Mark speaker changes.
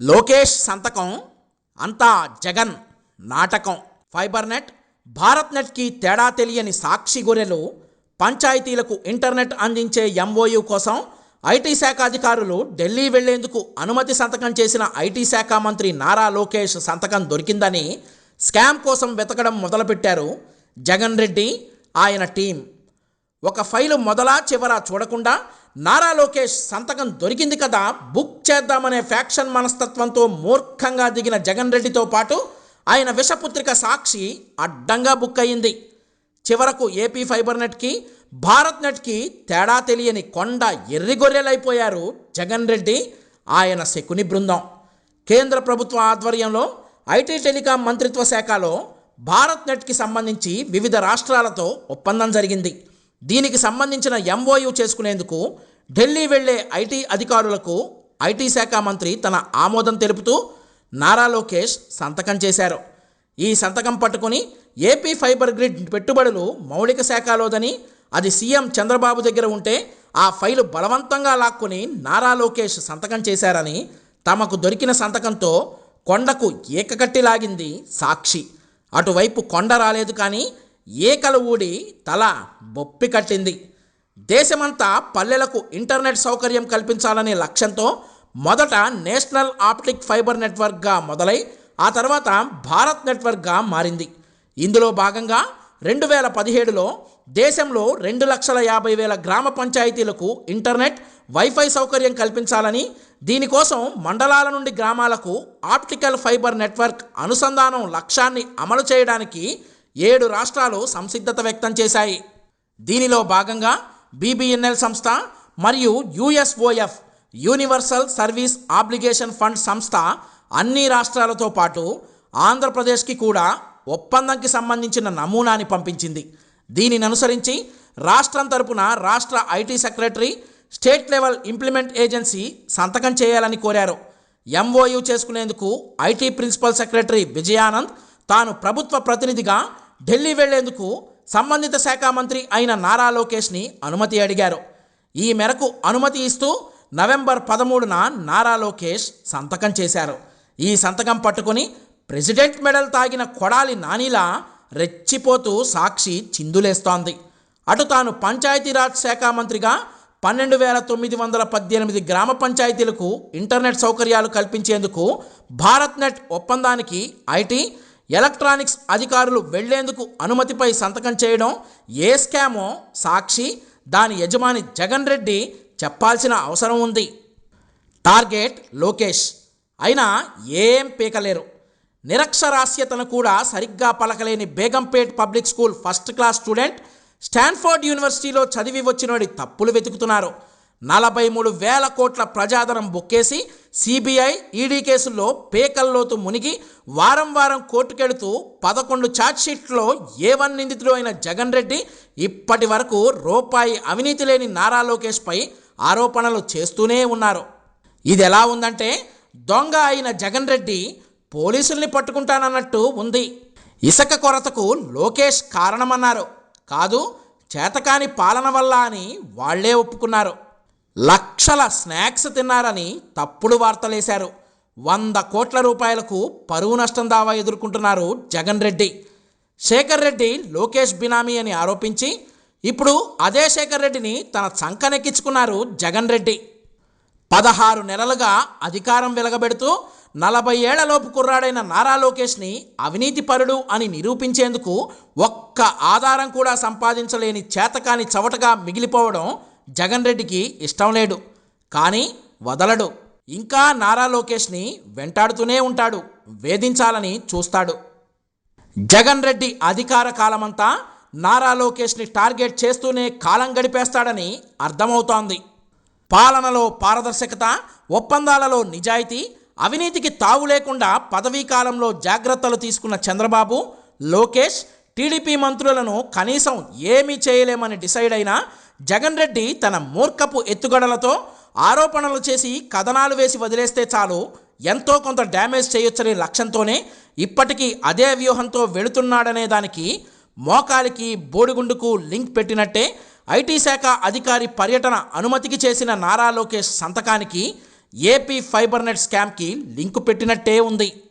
Speaker 1: లోకేష్ సంతకం అంతా జగన్ నాటకం. ఫైబర్ నెట్ భారత్ నెట్కి తేడా తెలియని సాక్షి గొర్రెలు పంచాయతీలకు ఇంటర్నెట్ అందించే ఎంఓయు కోసం ఐటీ శాఖ అధికారులు ఢిల్లీ వెళ్ళేందుకు అనుమతి సంతకం చేసిన ఐటీ శాఖ మంత్రి నారా లోకేష్ సంతకం దొరికిందని స్కామ్ కోసం వెతకడం మొదలుపెట్టారు జగన్ రెడ్డి ఆయన టీం. ఒక ఫైలు మొదలా చివరా చూడకుండా నారా లోకేష్ సంతకం దొరికింది కదా బుక్ చేద్దామనే ఫ్యాక్షన్ మనస్తత్వంతో మూర్ఖంగా దిగిన జగన్ రెడ్డితో పాటు ఆయన విషపుత్రిక సాక్షి అడ్డంగా బుక్ అయింది చివరకు ఏపీ ఫైబర్ నెట్కి భారత్ నెట్కి తేడా తెలియని కొండ ఎర్రిగొర్రెలైపోయారు జగన్ రెడ్డి ఆయన శకుని బృందం. కేంద్ర ప్రభుత్వ ఆధ్వర్యంలో ఐటీ టెలికాం మంత్రిత్వ శాఖలో భారత్ నెట్కి సంబంధించి వివిధ రాష్ట్రాలతో ఒప్పందం జరిగింది. దీనికి సంబంధించిన ఎంఓయు చేసుకునేందుకు ఢిల్లీ వెళ్ళే ఐటీ అధికారులకు ఐటీ శాఖ మంత్రి తన ఆమోదం తెలుపుతూ నారా లోకేష్ సంతకం చేశారు. ఈ సంతకం పట్టుకుని ఏపీ ఫైబర్ గ్రిడ్ పెట్టుబడులు మౌలిక శాఖలోదని అది సీఎం చంద్రబాబు దగ్గర ఉంటే ఆ ఫైలు బలవంతంగా లాక్కుని నారా లోకేష్ సంతకం చేశారని తమకు దొరికిన సంతకంతో కొండకు ఏకకట్టి లాగింది సాక్షి. అటువైపు కొండ రాలేదు కానీ ఏకలు ఊడి తల బొప్పి కట్టింది. దేశమంతా పల్లెలకు ఇంటర్నెట్ సౌకర్యం కల్పించాలనే లక్ష్యంతో మొదట నేషనల్ ఆప్టిక్ ఫైబర్ నెట్వర్క్గా మొదలై ఆ తర్వాత భారత్ నెట్వర్క్గా మారింది. ఇందులో భాగంగా రెండు వేల పదిహేడులో దేశంలో రెండు లక్షల యాభై వేల గ్రామ పంచాయతీలకు ఇంటర్నెట్ వైఫై సౌకర్యం కల్పించాలని దీనికోసం మండలాల నుండి గ్రామాలకు ఆప్టికల్ ఫైబర్ నెట్వర్క్ అనుసంధానం లక్ష్యాన్ని అమలు చేయడానికి ఏడు రాష్ట్రాలు సంసిద్ధత వ్యక్తం చేశాయి. దీనిలో భాగంగా బీబీఎన్ఎల్ సంస్థ మరియు USOF universal service obligation fund సంస్థ అన్ని రాష్ట్రాలతో పాటు ఆంధ్రప్రదేశ్కి కూడా ఒప్పందంకి సంబంధించిన నమూనాని పంపించింది. దీనిని అనుసరించి రాష్ట్రం తరపున రాష్ట్ర IT secretary state level implement agency సంతకం చేయాలని కోరారు. ఎంఓయు చేసుకునేందుకు ఐటీ ప్రిన్సిపల్ సెక్రటరీ విజయానంద్ తాను ప్రభుత్వ ప్రతినిధిగా ఢిల్లీ వెళ్ళేందుకు సంబంధిత శాఖ మంత్రి అయిన నారా లోకేష్ని అనుమతి అడిగారు. ఈ మేరకు అనుమతి ఇస్తూ నవంబర్ పదమూడున నారా లోకేష్ సంతకం చేశారు. ఈ సంతకం పట్టుకుని ప్రెసిడెంట్ మెడల్ తాగిన కొడాలి నానిలా రెచ్చిపోతూ సాక్షి చిందులేస్తోంది. అటు తాను పంచాయతీరాజ్ శాఖ మంత్రిగా పన్నెండు వేల తొమ్మిది వందల పద్దెనిమిది గ్రామ పంచాయతీలకు ఇంటర్నెట్ సౌకర్యాలు కల్పించేందుకు భారత్ నెట్ ఒప్పందానికి ఐటీ ఎలక్ట్రానిక్స్ అధికారులు వెళ్ళేందుకు అనుమతిపై సంతకం చేయడం ఏ స్కామో సాక్షి దాని యజమాని జగన్ రెడ్డి చెప్పాల్సిన అవసరం ఉంది. టార్గెట్ లోకేష్. అయినా ఏం పీకలేరు. నిరక్షరాస్యతను కూడా సరిగ్గా పలకలేని Begumpet public school first class student Stanford యూనివర్సిటీలో చదివి వచ్చినోడి తప్పులు వెతుకుతున్నారు. నలభై మూడు వేల కోట్ల ప్రజాధనం బొక్కేసి సిబిఐ ఈడీ కేసుల్లో పేకల్లోతు మునిగి వారం వారం కోర్టుకెడుతూ పదకొండు ఛార్జ్షీట్లో ఏ వన్ నిందితుడు అయిన జగన్ రెడ్డి ఇప్పటి వరకు రూపాయి అవినీతి లేని నారా లోకేష్పై ఆరోపణలు చేస్తూనే ఉన్నారు. ఇది ఎలా ఉందంటే దొంగ అయిన జగన్ రెడ్డి పోలీసుల్ని పట్టుకుంటానన్నట్టు ఉంది. ఇసుక కొరతకు లోకేష్ కారణమన్నారు. కాదు చేతకాని పాలన వల్ల అని వాళ్ళే ఒప్పుకున్నారు. లక్షల స్నాక్స్ తిన్నారని తప్పుడు వార్తలేశారు. వంద కోట్ల రూపాయలకు పరువు నష్టం దావా ఎదుర్కొంటున్నారు జగన్ రెడ్డి. శేఖర్ రెడ్డి లోకేష్ బినామీ అని ఆరోపించి ఇప్పుడు అదే శేఖర్ రెడ్డిని తన చంకనెక్కించుకున్నారు జగన్ రెడ్డి. పదహారు నెలలుగా అధికారం వెలగబెడుతూ నలభై ఏళ్ళలోపు కుర్రాడైన నారా లోకేష్ని అవినీతి పరుడు అని నిరూపించేందుకు ఒక్క ఆధారం కూడా సంపాదించలేని చేతకాని చవటగా మిగిలిపోవడం జగన్ రెడ్డికి ఇష్టం లేడు కానీ వదలడు. ఇంకా నారా లోకేష్ని వెంటాడుతూనే ఉంటాడు వేధించాలని చూస్తాడు. జగన్ రెడ్డి అధికార కాలమంతా నారా లోకేష్ని టార్గెట్ చేస్తూనే కాలం గడిపేస్తాడని అర్థమవుతోంది. పాలనలో పారదర్శకత ఒప్పందాలలో నిజాయితీ అవినీతికి తావు లేకుండా పదవీ కాలంలో జాగ్రత్తలు తీసుకున్న చంద్రబాబు లోకేష్ టీడీపీ మంత్రులను కనీసం ఏమీ చేయలేమని డిసైడ్ అయినా జగన్ రెడ్డి తన మూర్ఖపు ఎత్తుగడలతో ఆరోపణలు చేసి కథనాలు వేసి వదిలేస్తే చాలు. ఎంతో కొంత డ్యామేజ్ చేయొచ్చనే లక్ష్యంతోనే ఇప్పటికీ అదే వ్యూహంతో వెళుతున్నాడనే దానికి మోకాలికి బోడిగుండుకు లింక్ పెట్టినట్టే ఐటీ శాఖ అధికారి పర్యటన అనుమతికి చేసిన నారా లోకేష్ సంతకానికి ఏపీ ఫైబర్నెట్ స్కామ్కి లింకు పెట్టినట్టే ఉంది.